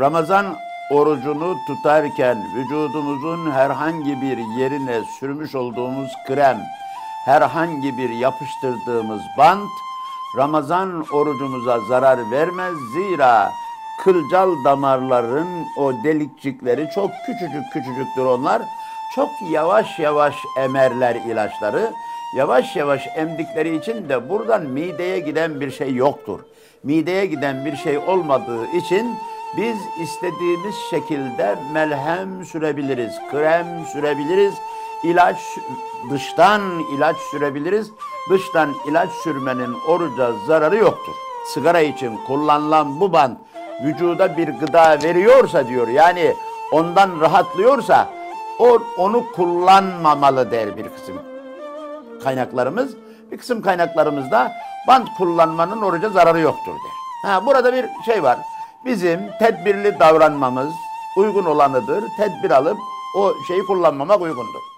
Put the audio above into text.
Ramazan orucunu tutarken vücudumuzun herhangi bir yerine sürmüş olduğumuz krem, herhangi bir yapıştırdığımız bant Ramazan orucumuza zarar vermez. Zira kılcal damarların o delikçikleri çok küçücük küçücüktür onlar. Çok yavaş yavaş emerler ilaçları. Yavaş yavaş emdikleri için de buradan mideye giden bir şey yoktur. Mideye giden bir şey olmadığı için biz istediğimiz şekilde melhem sürebiliriz, krem sürebiliriz, ilaç dıştan ilaç sürebiliriz. Dıştan ilaç sürmenin oruca zararı yoktur. Sigara için kullanılan bu bant vücuda bir gıda veriyorsa diyor yani ondan rahatlıyorsa o onu kullanmamalı der bir kısım kaynaklarımız. Bir kısım kaynaklarımızda bant kullanmanın oruca zararı yoktur der. Ha, burada bir şey var. Bizim tedbirli davranmamız uygun olanıdır. Tedbir alıp o şeyi kullanmamak uygundur.